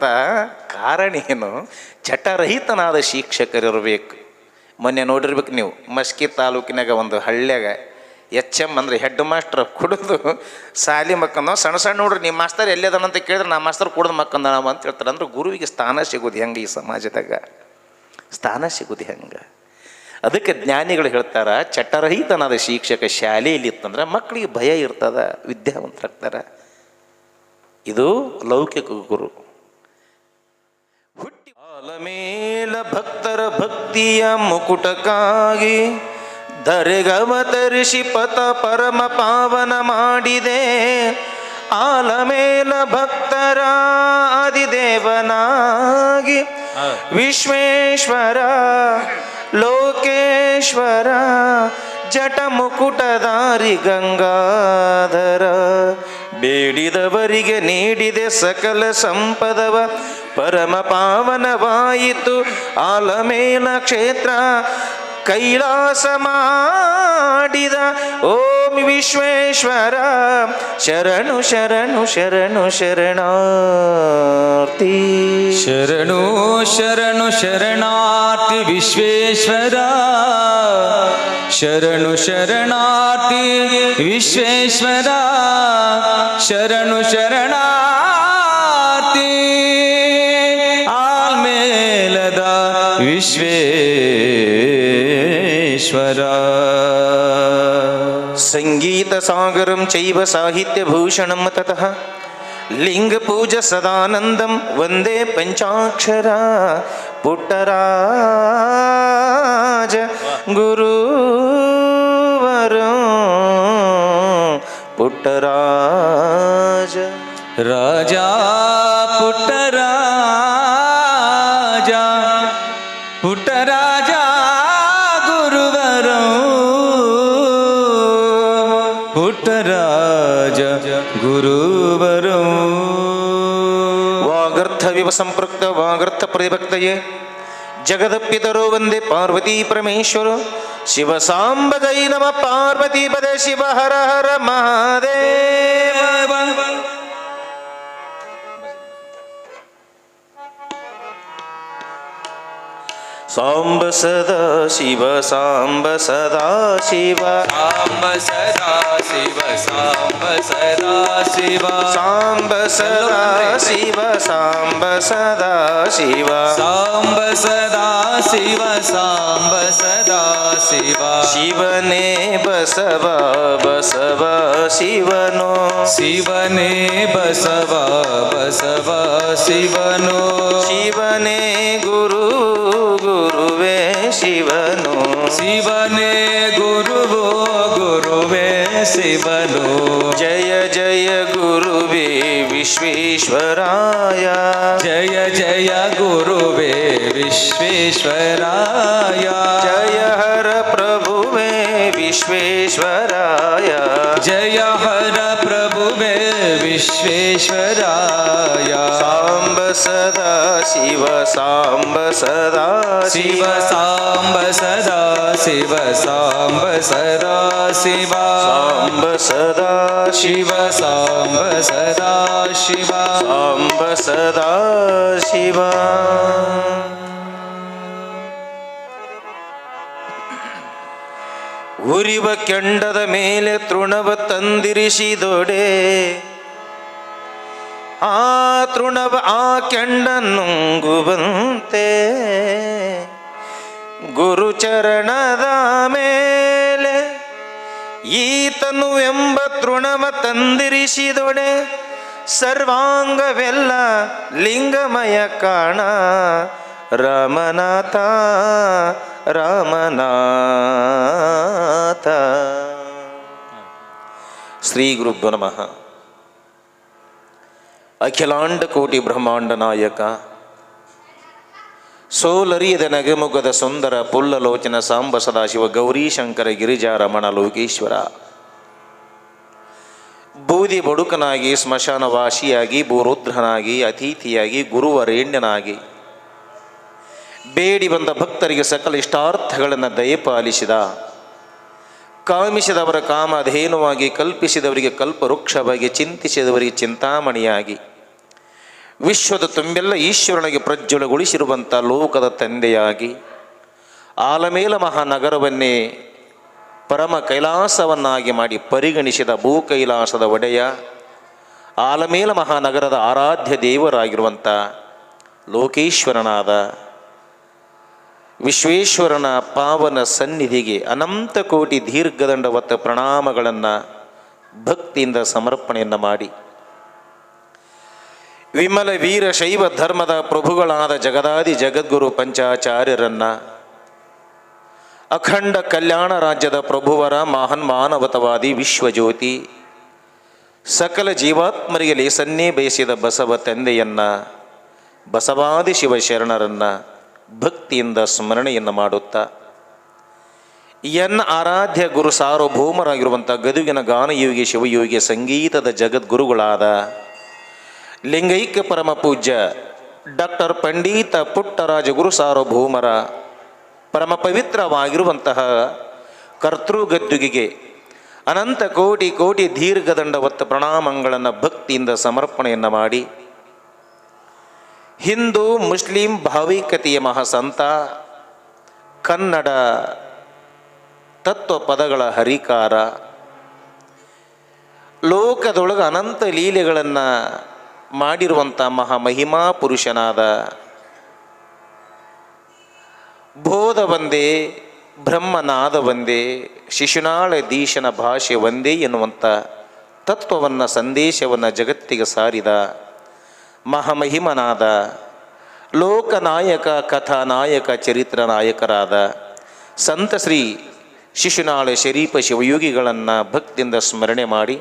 ಕಾರಣ ಏನು? ಚಟರಹಿತನಾದ ಶಿಕ್ಷಕರಿರಬೇಕು. ಮೊನ್ನೆ ನೋಡಿರ್ಬೇಕು ನೀವು, ಮಸ್ಕಿ ತಾಲೂಕಿನಾಗ ಒಂದು ಹಳ್ಳ್ಯಾಗ ಎಚ್ ಎಂ ಅಂದ್ರೆ ಹೆಡ್ ಮಾಸ್ಟರ್ ಕುಡಿದು ಸಾಲಿ ಮಕ್ಕಂದ ಸಣ್ಣ ಸಣ್ಣ ನೋಡ್ರಿ ನಿಮ್ಮ ಮಾಸ್ತರ್ ಅಂತ ಕೇಳಿದ್ರೆ ನಾ ಮಾಸ್ತರ್ ಕುಡಿದು ಮಕ್ಕಂದ ಅಂತ ಹೇಳ್ತಾರೆ. ಅಂದ್ರೆ ಗುರುವಿಗೆ ಸ್ಥಾನ ಸಿಗೋದು ಹೆಂಗೆ ಈ ಸಮಾಜದಾಗ? ಸ್ಥಾನ ಸಿಗೋದು ಹೆಂಗೆ? ಅದಕ್ಕೆ ಜ್ಞಾನಿಗಳು ಹೇಳ್ತಾರ ಚಟರಹಿತನಾದ ಶಿಕ್ಷಕ ಶಾಲೆಯಲ್ಲಿ ಇತ್ತಂದ್ರೆ ಮಕ್ಕಳಿಗೆ ಭಯ ಇರ್ತದ, ವಿದ್ಯಾವಂತರಾಗ್ತಾರೆ. ಇದು ಲೌಕಿಕ ಗುರು ಹುಟ್ಟಿ ಆಲಮೇಲ ಭಕ್ತರ ಭಕ್ತಿಯ ಮುಕುಟಕ್ಕಾಗಿ ಧರೆಗವತರಿಸಿ ಪಥ ಪರಮ ಪಾವನ ಮಾಡಿದೆ. ಆಲಮೇಲ ಭಕ್ತರ ಆದಿದೇವನಾಗಿ ವಿಶ್ವೇಶ್ವರ ಲೋಕೇಶ್ವರ ಜಟ ಮುಕುಟದಾರಿ ಗಂಗಾಧರ ಬೇಡಿದವರಿಗೆ ನೀಡಿದೆ ಸಕಲ ಸಂಪದವ. ಪರಮ ಪಾವನವಾಯಿತು, ಆಲಮೇಲ ಕ್ಷೇತ್ರ ಕೈಲಾಸ ಮಾಡಿದ. ಓಂ ವಿಶ್ವೇಶ್ವರ, ಶರಣು ಶರಣು ಶರಣು ಶರಣಾರ್ತಿ ಶರಣು ಶರಣು, ಶರಣಾರ್ಥಿ ವಿಶ್ವೇಶ್ವರ. ಶರಣು, ಶರಣಾರ್ಥಿ. विश्वेश्वरा शरणु शरणाति आल्मेलदा विश्वेश्वरा। सङ्गीतसागरं चैव साहित्यभूषणं ततः। सदाननंद वंदे पंचाक्षर पुटराज गुरु। ಪುಟ್ಟರಾಜ. ರಾಜ ಪುಟ್ಟರಾಜ. ಪುಟ್ಟರಾಜ ಗುರುವರ. ಪುಟ್ಟರಾಜ ಗುರುವರ. ವಾಗರ್ಥವಿವ ಸಂಪೃಕ್ತ ವಾಗರ್ಥ ಪ್ರತಿಭಕ್ತಯೇ ಜಗದಪ್ಪಿತರೋ ವಂದೇ ಪಾರ್ವತಿ ಪರಮೇಶ್ವರ. शिव सांबदई नम पार्वती पदे शिव हर हर महादेव। सांब सदा शिव सांब सदा शिव। सांब सदा शिव सांब सदा शिव। सांब सदा शिव सांब सदा शिव। सांब सदा शिव सांब सदा शिवा। शिवने बसवा बसवा शिवनो। शिवने बसवा बसवा शिवनो। शिवने गुरु गुरुवे शिवनो। शिवने गुरुवो गुरुवे शिवनो। जय जय गुरुवे विश्वेश्वराय। जय जय गुरुवे विश्वेश्वराय। जय हर प्रभुवे विश्वेश्वराय। जय हर ुभे विश्वेश्वराय। साम्ब सदा शिव साम्ब सदा शिव साम्ब सदा शिव साम्ब सदा शिव। साम्ब सदा शिव। साम्ब सदा शिव। साम्ब सदा शिवा। ಉರಿವ ಕೆಂಡದ ಮೇಲೆ ತೃಣವ ತಂದಿರಿಸಿದೊಡೆ. ಆ ತೃಣವ ಆ ಕೆಂಡ ನುಂಗುವಂತೆ ಗುರುಚರಣದ ಮೇಲೆ ಈತನು ಎಂಬ ತೃಣವ ತಂದಿರಿಸಿದೊಡೆ. ಸರ್ವಾಂಗವೆಲ್ಲ ಲಿಂಗಮಯ ಕಾಣ. ರಾಮನಾಥ, ರಮನಾಥ. ಶ್ರೀ ಗುರುಭ್ಯೋ ನಮಃ. ಅಖಿಲಾಂಡ ಕೋಟಿ ಬ್ರಹ್ಮಾಂಡ ನಾಯಕ, ಸೋಲರಿಯದ ನಗೆಮುಗದ ಸುಂದರ ಪುಲ್ಲಲೋಚನ ಸಾಂಬ ಸದಾಶಿವ ಗೌರೀಶಂಕರ ಗಿರಿಜಾ ರಮಣ ಲೋಕೇಶ್ವರ ಬೂದಿ ಬಡುಕನಾಗಿ, ಸ್ಮಶಾನವಾಸಿಯಾಗಿ, ಭೂರುದ್ರನಾಗಿ, ಅತಿಥಿಯಾಗಿ, ಗುರುವರೇಣ್ಯನಾಗಿ ಬೇಡಿ ಬಂದ ಭಕ್ತರಿಗೆ ಸಕಲ ಇಷ್ಟಾರ್ಥಗಳನ್ನು ದಯಪಾಲಿಸಿದ ಕಾಮಿಸಿದವರ ಕಾಮ ಅಧೇನುವಾಗಿ ಕಲ್ಪಿಸಿದವರಿಗೆ ಕಲ್ಪವೃಕ್ಷವಾಗಿ, ಚಿಂತಿಸಿದವರಿಗೆ ಚಿಂತಾಮಣಿಯಾಗಿ. ವಿಶ್ವದ ತುಂಬೆಲ್ಲ ಈಶ್ವರನಿಗೆ ಪ್ರಜ್ವಲಗೊಳಿಸಿರುವಂಥ ಲೋಕದ ತಂದೆಯಾಗಿ. ಆಲಮೇಲ ಮಹಾನಗರವನ್ನೇ ಪರಮ ಕೈಲಾಸವನ್ನಾಗಿ ಮಾಡಿ ಪರಿಗಣಿಸಿದ ಭೂ ಕೈಲಾಸದ ಒಡೆಯ, ಆಲಮೇಲ ಮಹಾನಗರದ ಆರಾಧ್ಯ ದೇವರಾಗಿರುವಂಥ ಲೋಕೇಶ್ವರನಾದ ವಿಶ್ವೇಶ್ವರನ ಪಾವನ ಸನ್ನಿಧಿಗೆ ಅನಂತ ಕೋಟಿ ದೀರ್ಘದಂಡವತ್ತ ಪ್ರಣಾಮಗಳನ್ನು ಭಕ್ತಿಯಿಂದ ಸಮರ್ಪಣೆಯನ್ನು ಮಾಡಿ. ವಿಮಲ ವೀರ ಶೈವ ಧರ್ಮದ ಪ್ರಭುಗಳಾದ ಜಗದಾದಿ ಜಗದ್ಗುರು ಪಂಚಾಚಾರ್ಯರನ್ನ ಅಖಂಡ ಕಲ್ಯಾಣ ರಾಜ್ಯದ ಪ್ರಭುವರ ಮಹಾನ್ ಮಾನವತವಾದಿ ವಿಶ್ವಜ್ಯೋತಿ ಸಕಲ ಜೀವಾತ್ಮರಿಗೆ ಲೇಸನ್ನೇ ಬಯಸಿದ ಬಸವ ತಂದೆಯನ್ನ ಬಸವಾದಿ ಶಿವಶರಣರನ್ನ ಭಕ್ತಿಯಿಂದ ಸ್ಮರಣೆಯನ್ನು ಮಾಡುತ್ತಾ, ಎನ್ ಆರಾಧ್ಯ ಗುರು ಸಾರ್ವಭೌಮರಾಗಿರುವಂಥ ಗದುಗಿನ ಗಾನಯೋಗಿ ಶಿವಯೋಗಿ ಸಂಗೀತದ ಜಗದ್ಗುರುಗಳಾದ ಲಿಂಗೈಕ್ಯ ಪರಮ ಪೂಜ್ಯ ಡಾಕ್ಟರ್ ಪಂಡಿತ ಪುಟ್ಟರಾಜ ಗುರು ಸಾರ್ವಭೌಮರ ಪರಮ ಪವಿತ್ರವಾಗಿರುವಂತಹ ಕರ್ತೃಗದ್ದುಗಿಗೆ ಅನಂತ ಕೋಟಿ ಕೋಟಿ ದೀರ್ಘದಂಡವತ್ತ ಪ್ರಣಾಮಗಳನ್ನು ಭಕ್ತಿಯಿಂದ ಸಮರ್ಪಣೆಯನ್ನು ಮಾಡಿ ಹಿಂದೂ ಮುಸ್ಲಿಂ ಭಾವಿಕತೆಯ ಮಹಾಸಂತ, ಕನ್ನಡ ತತ್ವ ಪದಗಳ ಹರಿಕಾರ, ಲೋಕದೊಳಗೆ ಅನಂತ ಲೀಲೆಗಳನ್ನು ಮಾಡಿರುವಂಥ ಮಹಾಮಹಿಮಾ ಪುರುಷನಾದ ಬೋಧ ಒಂದೇ ಬ್ರಹ್ಮನಾದ ಒಂದೇ ಶಿಶುನಾಳ ದೀಶನ ಭಾಷೆ ಒಂದೇ ಎನ್ನುವಂಥ ತತ್ವವನ್ನು, ಸಂದೇಶವನ್ನು ಜಗತ್ತಿಗೆ ಸಾರಿದ ಮಹಾಮಹಿಮನಾದ ಲೋಕನಾಯಕ, ಕಥಾನಾಯಕ ಚರಿತ್ರ ನಾಯಕರಾದ ಸಂತ ಶ್ರೀ ಶಿಶುನಾಳ ಶರೀಫ ಶಿವಯೋಗಿಗಳನ್ನು ಭಕ್ತಿಯಿಂದ ಸ್ಮರಣೆ ಮಾಡಿ,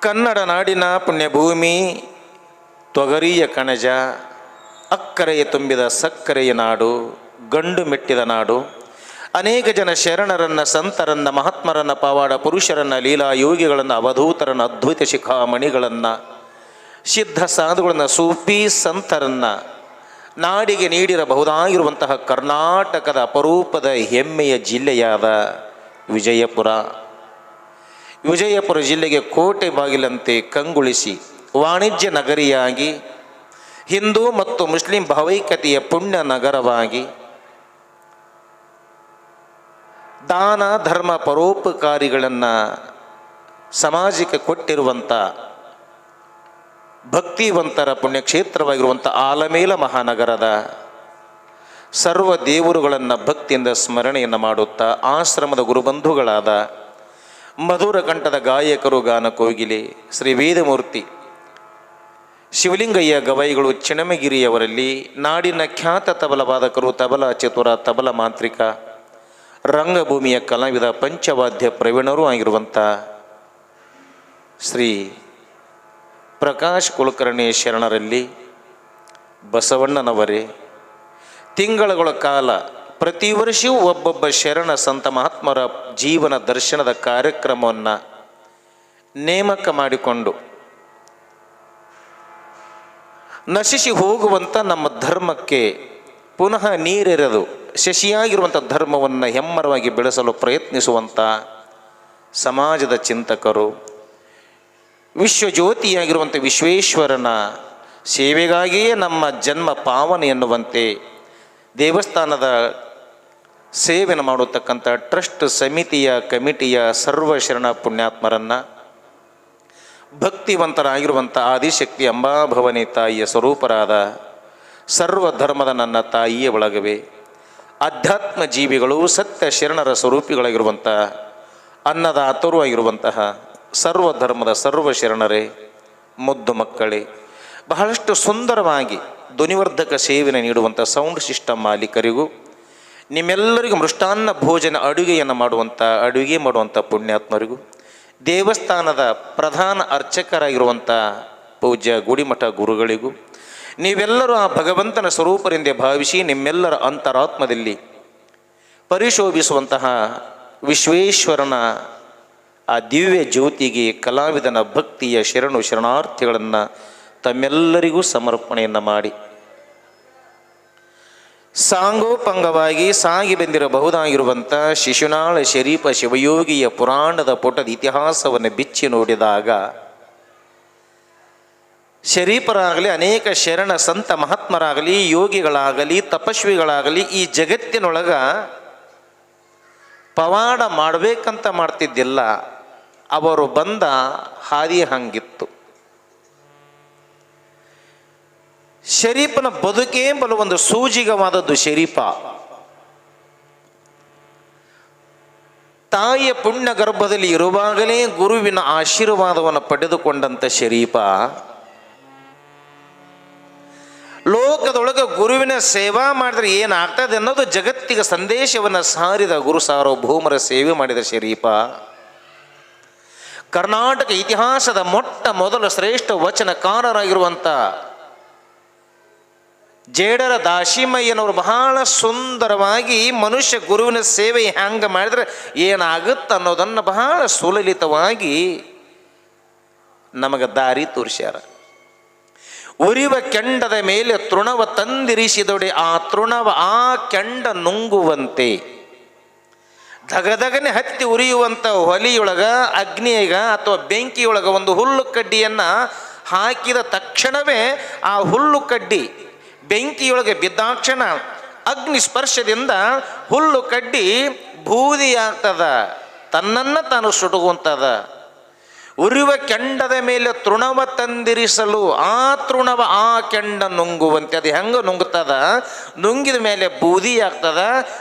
ಕನ್ನಡ ನಾಡಿನ ಪುಣ್ಯಭೂಮಿ, ತೊಗರಿಯ ಕಣಜ, ಅಕ್ಕರೆಯ ತುಂಬಿದ ಸಕ್ಕರೆಯ ನಾಡು, ಗಂಡು ಮೆಟ್ಟಿದ ನಾಡು, ಅನೇಕ ಜನ ಶರಣರನ್ನ, ಸಂತರನ್ನ, ಮಹಾತ್ಮರನ್ನ, ಪವಾಡ ಪುರುಷರನ್ನ ಲೀಲಾ ಯೋಗಿಗಳನ್ನು ಅವಧೂತರನ್ನ, ಅದ್ವೈತ ಶಿಖಾಮಣಿಗಳನ್ನು ಸಿದ್ಧ ಸಾಧುಗಳನ್ನು ಸೂಫಿ ಸಂತರನ್ನ ನಾಡಿಗೆ ನೀಡಿರಬಹುದಾಗಿರುವಂತಹ ಕರ್ನಾಟಕದ ಅಪರೂಪದ ಹೆಮ್ಮೆಯ ಜಿಲ್ಲೆಯಾದ ವಿಜಯಪುರ. ವಿಜಯಪುರ ಜಿಲ್ಲೆಗೆ ಕೋಟೆ ಬಾಗಿಲಂತೆ ಕಂಗೊಳಿಸಿ ವಾಣಿಜ್ಯ ನಗರಿಯಾಗಿ, ಹಿಂದೂ ಮತ್ತು ಮುಸ್ಲಿಂ ಭಾವೈಕ್ಯತೆಯ ಪುಣ್ಯ ನಗರವಾಗಿ ದಾನ, ಧರ್ಮ, ಪರೋಪಕಾರಿಗಳನ್ನು ಸಮಾಜಕ್ಕೆ ಕೊಟ್ಟಿರುವಂಥ ಭಕ್ತಿವಂತರ ಪುಣ್ಯಕ್ಷೇತ್ರವಾಗಿರುವಂಥ ಆಲಮೇಲ ಮಹಾನಗರದ ಸರ್ವ ದೇವರುಗಳನ್ನು ಭಕ್ತಿಯಿಂದ ಸ್ಮರಣೆಯನ್ನು ಮಾಡುತ್ತಾ ಆಶ್ರಮದ ಗುರುಬಂಧುಗಳಾದ ಮಧುರ ಕಂಠದ ಗಾಯಕರು ಗಾನ ಕೋಗಿಲೆ ಶ್ರೀ ವೇದಮೂರ್ತಿ, ಶಿವಲಿಂಗಯ್ಯ ಗವೈಗಳು ಚಿಣಮಗಿರಿಯವರಲ್ಲಿ ನಾಡಿನ ಖ್ಯಾತ ತಬಲ ವಾದಕರು ತಬಲ ಚತುರ, ತಬಲ ಮಾಂತ್ರಿಕ, ರಂಗಭೂಮಿಯ ಕಲಾವಿದ, ಪಂಚವಾದ್ಯ ಪ್ರವೀಣರೂ ಆಗಿರುವಂಥ ಶ್ರೀ ಪ್ರಕಾಶ್ ಕುಲಕರ್ಣಿ ಶರಣರಲ್ಲಿ ಬಸವಣ್ಣನವರೇ, ತಿಂಗಳುಗಳ ಕಾಲ ಪ್ರತಿ ವರ್ಷವೂ ಒಬ್ಬೊಬ್ಬ ಶರಣ ಸಂತ ಮಹಾತ್ಮರ ಜೀವನ ದರ್ಶನದ ಕಾರ್ಯಕ್ರಮವನ್ನು ನೇಮಕ ಮಾಡಿಕೊಂಡು ನಶಿಸಿ ಹೋಗುವಂಥ ನಮ್ಮ ಧರ್ಮಕ್ಕೆ ಪುನಃ ನೀರೆರೆದು ಶಶಿಯಾಗಿರುವಂಥ ಧರ್ಮವನ್ನು ಹೆಮ್ಮರವಾಗಿ ಬೆಳೆಸಲು ಪ್ರಯತ್ನಿಸುವಂಥ ಸಮಾಜದ ಚಿಂತಕರು ವಿಶ್ವಜ್ಯೋತಿಯಾಗಿರುವಂಥ ವಿಶ್ವೇಶ್ವರನ ಸೇವೆಗಾಗಿಯೇ ನಮ್ಮ ಜನ್ಮ ಪಾವನೆ ಎನ್ನುವಂತೆ ದೇವಸ್ಥಾನದ ಸೇವೆಯನ್ನು ಮಾಡತಕ್ಕಂಥ ಟ್ರಸ್ಟ್ ಸಮಿತಿಯ ಕಮಿಟಿಯ ಸರ್ವ ಶರಣ ಪುಣ್ಯಾತ್ಮರನ್ನು ಭಕ್ತಿವಂತರಾಗಿರುವಂಥ ಆದಿಶಕ್ತಿ ಅಂಬಾಭವನಿ ತಾಯಿಯ ಸ್ವರೂಪರಾದ ಸರ್ವ ಧರ್ಮದ ನನ್ನ ತಾಯಿಯ ಒಳಗವೆ ಅಧ್ಯಾತ್ಮ ಜೀವಿಗಳು ಸತ್ಯ ಶರಣರ ಸ್ವರೂಪಿಗಳಾಗಿರುವಂಥ ಅನ್ನದಾತರು ಆಗಿರುವಂತಹ ಸರ್ವ ಧರ್ಮದ ಸರ್ವ ಶರಣರೇ, ಮುದ್ದು ಮಕ್ಕಳೇ, ಬಹಳಷ್ಟು ಸುಂದರವಾಗಿ ಧ್ವನಿವರ್ಧಕ ಸೇವನೆ ನೀಡುವಂಥ ಸೌಂಡ್ ಸಿಸ್ಟಮ್ ಮಾಲೀಕರಿಗೂ, ನಿಮ್ಮೆಲ್ಲರಿಗೂ ಮೃಷ್ಟಾನ್ನ ಭೋಜನ ಅಡುಗೆಯನ್ನು ಮಾಡುವಂಥ, ಅಡುಗೆ ಮಾಡುವಂಥ ಪುಣ್ಯಾತ್ಮರಿಗೂ, ದೇವಸ್ಥಾನದ ಪ್ರಧಾನ ಅರ್ಚಕರಾಗಿರುವಂಥ ಪೂಜ್ಯ ಗುಡಿಮಠ ಗುರುಗಳಿಗೂ, ನೀವೆಲ್ಲರೂ ಆ ಭಗವಂತನ ಸ್ವರೂಪರೆಂದೇ ಭಾವಿಸಿ ನಿಮ್ಮೆಲ್ಲರ ಅಂತರಾತ್ಮದಲ್ಲಿ ಪರಿಶೋಭಿಸುವಂತಹ ವಿಶ್ವೇಶ್ವರನ ಆ ದಿವ್ಯ ಜ್ಯೋತಿಗೆ ಕಲಾವಿದನ ಭಕ್ತಿಯ ಶರಣು ಶರಣಾರ್ಥಿಗಳನ್ನು ತಮ್ಮೆಲ್ಲರಿಗೂ ಸಮರ್ಪಣೆಯನ್ನು ಮಾಡಿ. ಸಾಂಗೋಪಂಗವಾಗಿ ಸಾಗಿ ಬಂದಿರಬಹುದಾಗಿರುವಂಥ ಶಿಶುನಾಳ ಶರೀಫ ಶಿವಯೋಗಿಯ ಪುರಾಣದ ಪುಟದ ಇತಿಹಾಸವನ್ನು ಬಿಚ್ಚಿ ನೋಡಿದಾಗ ಶರೀಫರಾಗಲಿ ಅನೇಕ ಶರಣ ಸಂತ ಮಹಾತ್ಮರಾಗಲಿ, ಯೋಗಿಗಳಾಗಲಿ, ತಪಸ್ವಿಗಳಾಗಲಿ ಈ ಜಗತ್ತಿನೊಳಗ ಪವಾಡ ಮಾಡಬೇಕಂತ ಮಾಡ್ತಿದ್ದಿಲ್ಲ. ಅವರು ಬಂದ ಹಾದಿ ಹಂಗಿತ್ತು. ಶರೀಫನ ಬದುಕೇ ಬಲು ಒಂದು ಸೂಜಿಗವಾದದ್ದು ಶರೀಫ. ತಾಯಿಯ ಪುಣ್ಯ ಗರ್ಭದಲ್ಲಿ ಇರುವಾಗಲೇ ಗುರುವಿನ ಆಶೀರ್ವಾದವನ್ನು ಪಡೆದುಕೊಂಡಂತ ಶರೀಫ. ಲೋಕದೊಳಗೆ ಗುರುವಿನ ಸೇವಾ ಮಾಡಿದ್ರೆ ಏನಾಗ್ತದೆ ಅನ್ನೋದು ಜಗತ್ತಿಗೆ ಸಂದೇಶವನ್ನು ಸಾರಿದ ಗುರು ಭೂಮರ ಸೇವೆ ಮಾಡಿದ ಶರೀಫ. ಕರ್ನಾಟಕ ಇತಿಹಾಸದ ಮೊಟ್ಟ ಮೊದಲ ಶ್ರೇಷ್ಠ ವಚನಕಾರರಾಗಿರುವಂಥ ಜೇಡರ ದಾಶಿಮಯ್ಯನವರು ಬಹಳ ಸುಂದರವಾಗಿ ಮನುಷ್ಯ ಗುರುವಿನ ಸೇವೆ ಹ್ಯಾಂಗ ಮಾಡಿದ್ರೆ ಏನಾಗುತ್ತೆ ಅನ್ನೋದನ್ನು ಬಹಳ ಸುಲಲಿತವಾಗಿ ನಮಗೆ ದಾರಿ ತೋರಿಸ್ಯಾರ. ಉರಿವ ಕೆಂಡದ ಮೇಲೆ ತೃಣವ ತಂದಿರಿಸಿದೊಡೆ ಆ ತೃಣವ ಆ ಕೆಂಡ ನುಂಗುವಂತೆ ಧಗಧಗನೆ ಹತ್ತಿ ಉರಿಯುವಂಥ ಹೊಲಿಯೊಳಗ ಅಗ್ನಿಯಾಗ ಅಥವಾ ಬೆಂಕಿಯೊಳಗ ಒಂದು ಹುಲ್ಲು ಕಡ್ಡಿಯನ್ನು ಹಾಕಿದ ತಕ್ಷಣವೇ ಆ ಹುಲ್ಲು ಕಡ್ಡಿ ಬೆಂಕಿಯೊಳಗೆ ಬಿದ್ದಾಕ್ಷಣ ಅಗ್ನಿ ಸ್ಪರ್ಶದಿಂದ ಹುಲ್ಲು ಕಡ್ಡಿ ಬೂದಿಯಾಗ್ತದ. ತನ್ನನ್ನು ತಾನು ಸುಡುವಂಥದ ಉರಿವ ಕೆಂಡದ ಮೇಲೆ ತೃಣವ ತಂದಿರಿಸಲು ಆ ತೃಣವ ಆ ಕೆಂಡ ನುಂಗುವಂತೆ. ಅದು ಹೆಂಗೆ ನುಂಗ್ತದ ನುಂಗಿದ ಮೇಲೆ ಬೂದಿ ಆಗ್ತದ,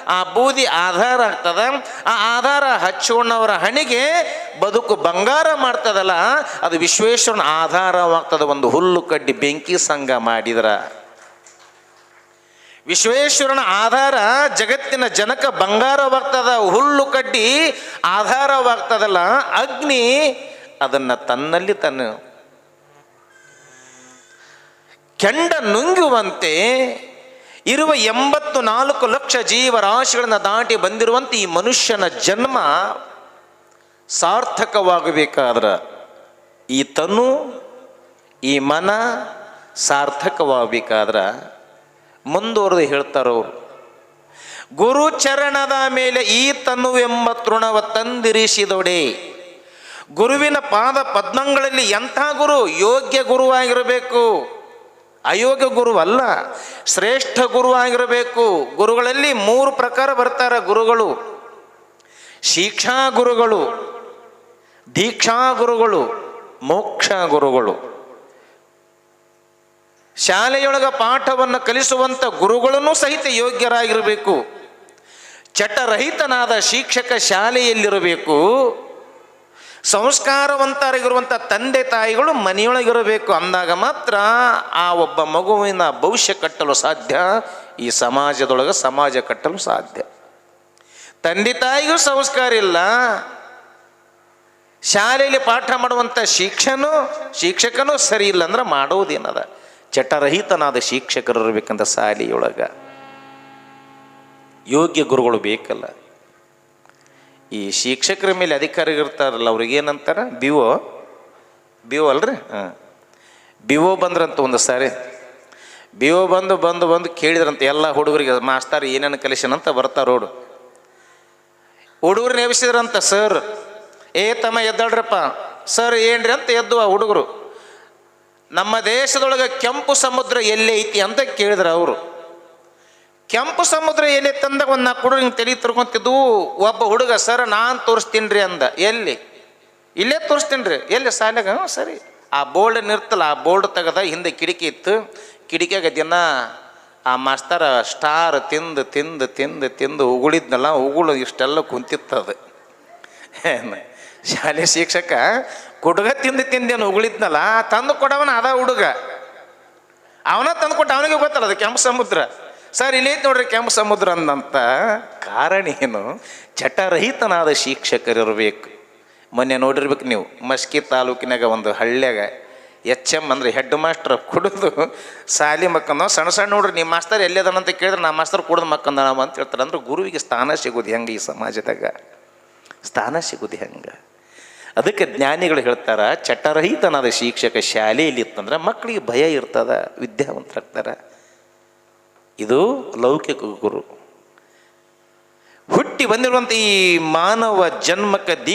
ಆ ಬೂದಿ ಆಧಾರ ಆಗ್ತದ. ಆ ಆಧಾರ ಹಚ್ಚೋಣವರ ಹಣಿಗೆ ಬದುಕು ಬಂಗಾರ ಮಾಡ್ತದಲ್ಲ, ಅದು ವಿಶ್ವೇಶ್ವರನ ಆಧಾರವಾಗ್ತದ. ಒಂದು ಹುಲ್ಲು ಕಡ್ಡಿ ಬೆಂಕಿ ಸಂಘ ಮಾಡಿದ್ರ. ವಿಶ್ವೇಶ್ವರನ ಆಧಾರ ಜಗತ್ತಿನ ಜನಕ ಬಂಗಾರವಾಗ್ತದ, ಹುಲ್ಲು ಕಡ್ಡಿ ಆಧಾರವಾಗ್ತದಲ್ಲ, ಅಗ್ನಿ ಅದನ್ನು ತನ್ನಲ್ಲಿ ತನ್ನ ಕೆಂಡ ನುಂಗುವಂತೆ ಇರುವ ಎಂಬತ್ತು ನಾಲ್ಕು ಲಕ್ಷ ಜೀವರಾಶಿಗಳನ್ನು ದಾಟಿ ಬಂದಿರುವಂತೆ ಈ ಮನುಷ್ಯನ ಜನ್ಮ ಸಾರ್ಥಕವಾಗಬೇಕಾದ್ರೆ ಈ ತನು, ಈ ಮನ ಸಾರ್ಥಕವಾಗಬೇಕಾದ್ರೆ ಮುಂದುವರೆದು ಹೇಳ್ತಾರವರು ಗುರು ಚರಣದ ಮೇಲೆ ಈ ತನುವೆಂಬ ತೃಣವ ತಂದಿರಿಸಿದೊಡೆ. ಗುರುವಿನ ಪಾದ ಪದ್ಮಗಳಲ್ಲಿ ಎಂಥ ಗುರು? ಯೋಗ್ಯ ಗುರುವಾಗಿರಬೇಕು. ಅಯೋಗ್ಯ ಗುರು ಅಲ್ಲ, ಶ್ರೇಷ್ಠ ಗುರುವಾಗಿರಬೇಕು. ಗುರುಗಳಲ್ಲಿ ಮೂರು ಪ್ರಕಾರ ಬರ್ತಾರೆ ಗುರುಗಳು. ಶಿಕ್ಷಾ ಗುರುಗಳು, ದೀಕ್ಷಾ ಗುರುಗಳು, ಮೋಕ್ಷ ಗುರುಗಳು. ಶಾಲೆಯೊಳಗ ಪಾಠವನ್ನು ಕಲಿಸುವಂಥ ಗುರುಗಳನ್ನು ಸಹಿತ ಯೋಗ್ಯರಾಗಿರಬೇಕು. ಚಟರಹಿತನಾದ ಶಿಕ್ಷಕ ಶಾಲೆಯಲ್ಲಿರಬೇಕು. ಸಂಸ್ಕಾರವಂತರಾಗಿರುವಂಥ ತಂದೆ ತಾಯಿಗಳು ಮನೆಯೊಳಗಿರಬೇಕು ಅಂದಾಗ ಮಾತ್ರ ಆ ಒಬ್ಬ ಮಗುವಿನ ಭವಿಷ್ಯ ಕಟ್ಟಲು ಸಾಧ್ಯ, ಈ ಸಮಾಜದೊಳಗೆ ಸಮಾಜ ಕಟ್ಟಲು ಸಾಧ್ಯ. ತಂದೆ ತಾಯಿಗೂ ಸಂಸ್ಕಾರ ಇಲ್ಲ. ಶಾಲೆಯಲ್ಲಿ ಪಾಠ ಮಾಡುವಂಥ ಶಿಕ್ಷನು ಶಿಕ್ಷಕನೂ ಸರಿ ಇಲ್ಲ ಅಂದ್ರೆ ಮಾಡೋದೇನದ? ಚಟರಹಿತನಾದ ಶಿಕ್ಷಕರು ಇರಬೇಕಂತ ಶಾಲೆಯೊಳಗೆ ಯೋಗ್ಯ ಗುರುಗಳು ಬೇಕಲ್ಲ. ಈ ಶಿಕ್ಷಕರ ಮೇಲೆ ಅಧಿಕಾರಿಗಿರ್ತಾರಲ್ಲ ಅವ್ರಿಗೆ ಏನಂತಾರ? ಬಿ ಒ ಬಿ ಒ ಅಲ್ರಿ? ಹಾಂ. ಬಿ ಒ ಬಂದ್ರಂತ ಒಂದು ಸಾರಿ. ಬಿ ಒ ಬಂದು ಬಂದು ಬಂದು ಕೇಳಿದ್ರಂತ ಎಲ್ಲ ಹುಡುಗರಿಗೆ, ಮಾಸ್ತಾರ, ಏನೇನು ಕಲಿಸನಂತ ಬರ್ತಾರೆ ಹುಡು ಹುಡುಗರು ನೇಮಿಸಿದ್ರಂತ ಸರ್, ಏ ತಮ್ಮ ಎದ್ದಾಳ್ರಪ್ಪ, ಸರ್ ಏನ್ರಿ? ಅಂತ ಎದ್ದು ಆ ಹುಡುಗರು, ನಮ್ಮ ದೇಶದೊಳಗೆ ಕೆಂಪು ಸಮುದ್ರ ಎಲ್ಲಿ ಐತಿ? ಅಂತ ಕೇಳಿದ್ರು ಅವರು. ಕೆಂಪು ಸಮುದ್ರ ಎಲೆ ತಂದಾಗ ಒಂದು ನಾ ಹಿಂಗೆ ತಲೆ ತಿರ್ಕೊಂತಿದ್ದು ಒಬ್ಬ ಹುಡುಗ, ಸರ್, ನಾನು ತೋರಿಸ್ತೀನಿ ರೀ ಅಂದ. ಎಲ್ಲಿ? ಇಲ್ಲೇ ತೋರಿಸ್ತೀನಿ ರೀ ಎಲ್ಲಿ ಸಾಲಾಗ ಸರಿ. ಆ ಬೋರ್ಡ್ ನಿರ್ತಲ್ಲ, ಆ ಬೋರ್ಡ್ ತೆಗೆದ ಹಿಂದೆ ಕಿಟಕಿ ಇತ್ತು. ಕಿಟಕಿಯಾಗ ದಿನ ಆ ಮಾಸ್ತರ ಸ್ಟಾರ್ ತಿಂದು ತಿಂದು ತಿಂದು ತಿಂದು ಉಗುಳಿದ್ನಲ್ಲ, ಉಗುಳು ಇಷ್ಟೆಲ್ಲ ಕುಂತಿತ್ತದು ಶಾಲೆ ಶಿಕ್ಷಕ ಹುಡುಗ ತಿಂದು ತಿಂದೇನು ಉಗುಳಿದ್ನಲ್ಲ, ತಂದು ಕೊಡವನ ಅದ ಹುಡುಗ. ಅವನ ತಂದು ಕೊಟ್ಟ, ಅವನಿಗೆ ಗೊತ್ತಲ್ಲ ಅದು ಕೆಂಪು ಸಮುದ್ರ. ಸರ್, ಇಲ್ಲಿ ಐತೆ ನೋಡ್ರಿ ಕೆಂಪು ಸಮುದ್ರ ಅಂದಂತ ಕಾರಣ ಏನು? ಚಟರಹಿತನಾದ ಶಿಕ್ಷಕರಿರಬೇಕು. ಮೊನ್ನೆ ನೋಡಿರ್ಬೇಕು ನೀವು, ಮಸ್ಕಿ ತಾಲೂಕಿನಾಗ ಒಂದು ಹಳ್ಳ್ಯಾಗ ಎಚ್ ಎಂ ಅಂದ್ರೆ ಹೆಡ್ ಮಾಸ್ಟರ್ ಕುಡಿದು ಸಾಲಿ ಮಕ್ಕಂದ. ಸಣ್ಣ ಸಣ್ಣ ನೋಡ್ರಿ ನಿಮ್ಮ ಮಾಸ್ತರ್ ಎಲ್ಲಿದಾನ ಅಂತ ಕೇಳಿದ್ರೆ ನಾ ಮಾಸ್ತರ್ ಕುಡಿದು ಮಕ್ಕಂದ ಅಂತ ಹೇಳ್ತಾರೆ. ಅಂದ್ರೆ ಗುರುವಿಗೆ ಸ್ಥಾನ ಸಿಗೋದು ಹೆಂಗೆ ಈ ಸಮಾಜದಾಗ? ಸ್ಥಾನ ಸಿಗೋದು ಹೆಂಗೆ? ಅದಕ್ಕೆ ಜ್ಞಾನಿಗಳು ಹೇಳ್ತಾರ ಚಟರಹಿತನಾದ ಶಿಕ್ಷಕ ಶಾಲೆಯಲ್ಲಿ ಇತ್ತಂದ್ರೆ ಮಕ್ಕಳಿಗೆ ಭಯ ಇರ್ತದ, ವಿದ್ಯಾವಂತರಾಗ್ತಾರ. ಇದು ಲೌಕಿಕ ಗುರು. ಹುಟ್ಟಿ ಬಂದಿರುವಂಥ ಈ ಮಾನವ ಜನ್ಮಕ್ಕೆ